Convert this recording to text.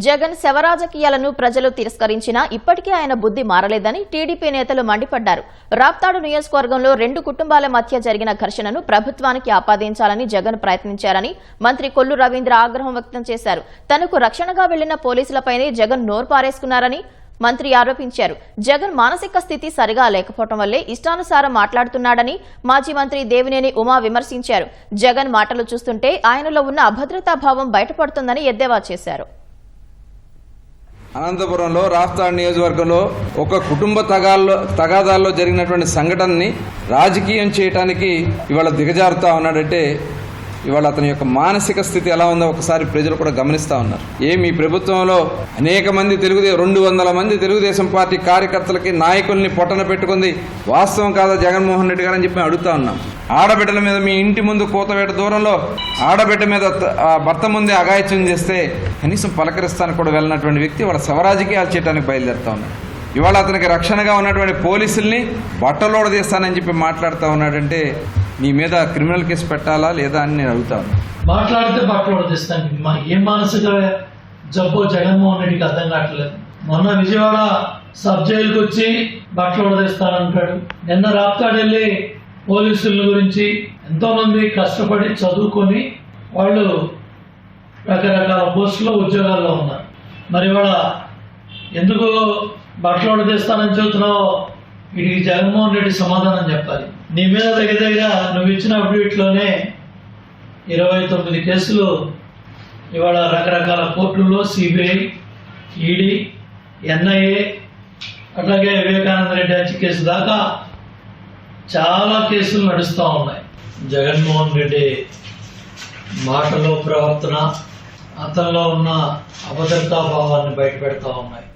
జగన్ శవరాజకీయాలను ప్రజలు తిరస్కరించినా ఇప్పటికీ ఆయన బుద్ధి మారలేదని టీడీపీ నేతలు మండిపడ్డారు. రాప్తాడు నియోజకవర్గంలో రెండు కుటుంబాల మధ్య జరిగిన ఘర్షణను ప్రభుత్వానికి ఆపాదించాలని జగన్ ప్రయత్నించారని మంత్రి కొల్లు రవీంద్ర ఆగ్రహం వ్యక్తం చేశారు. తనకు రక్షణగా వెళ్ళిన పోలీసులపైనే జగన్ నోరు పారేసుకున్నారని మంత్రి ఆరోపించారు. జగన్ మానసిక స్థితి సరిగా లేకపోవడం వల్లే ఇష్టానుసారం మాట్లాడుతున్నాడని మాజీ మంత్రి దేవినేని ఉమా విమర్శించారు. జగన్ మాటలు చూస్తుంటే ఆయనలో ఉన్న అభద్రతా భావం బయటపడుతుందని ఎద్దేవా చేశారు. అనంతపురంలో రాప్తాడ్ నియోజకవర్గంలో ఒక కుటుంబ తగాల్లో తగాదాల్లో జరిగినటువంటి సంఘటనని రాజకీయం చేయటానికి ఇవాళ దిగజారుతా ఉన్నాడంటే ఇవాళ అతని యొక్క మానసిక స్థితి ఎలా ఉందో ఒకసారి ప్రజలు కూడా గమనిస్తా ఉన్నారు. ఏ మీ ప్రభుత్వంలో అనేక మంది తెలుగుదే రెండు వందల మంది తెలుగుదేశం పార్టీ కార్యకర్తలకి నాయకుల్ని పొట్టన పెట్టుకుంది వాస్తవం కాదా జగన్మోహన్ రెడ్డి గారు అని చెప్పి అడుగుతా ఉన్నాం. ఆడబిడ్డల మీద మీ ఇంటి ముందు కూతవేట దూరంలో ఆడబిడ్డ మీద భర్త ముందే అగాయత్యం చేస్తే కనీసం పలకరిస్తానికి కూడా వెళ్ళినటువంటి వ్యక్తి వాళ్ళ శవరాజకీయాలు చేయడానికి బయలుదేరుతా ఉన్నాడు. ఇవాళ అతనికి రక్షణగా ఉన్నటువంటి పోలీసుల్ని బట్టలోడదీస్తానని చెప్పి మాట్లాడుతూ ఉన్నాడంటే నీ మీద క్రిమినల్ కేసు పెట్టాలా లేదా అని నేను అడుగుతాను మాట్లాడితే బట్టలు మా ఏ మానసిక జబ్బో జగన్మోహన్ రెడ్డికి అర్థం కావట్లేదు. మొన్న విజయవాడ సబ్ జైలుకి వచ్చి బట్టలు అంటాడు నిన్న రాప్తాడు వెళ్ళి పోలీసుల గురించి ఎంతో మంది కష్టపడి చదువుకొని వాళ్ళు రకరకాల పోస్టులో ఉద్యోగాల్లో ఉన్నారు. మరి ఇవాళ ఎందుకు బట్టలు ఉడదీస్తానని చెబుతున్నావు? వీటికి జగన్మోహన్ రెడ్డి సమాధానం చెప్పాలి. నీ మీద దగ్గర దగ్గర నువ్వు ఇచ్చిన అప్డేట్లోనే ఇరవై తొమ్మిది కేసులు ఇవాళ రకరకాల కోర్టుల్లో సిబిఐ ఈడీ ఎన్ఐఏ అట్లాగే వివేకానంద రెడ్డి హత్య కేసు దాకా చాలా కేసులు నడుస్తూ ఉన్నాయి. జగన్మోహన్ రెడ్డి మాటలో ప్రవర్తన అతనిలో ఉన్న అభద్రతా భావాన్ని బయటపెడతా ఉన్నాయి.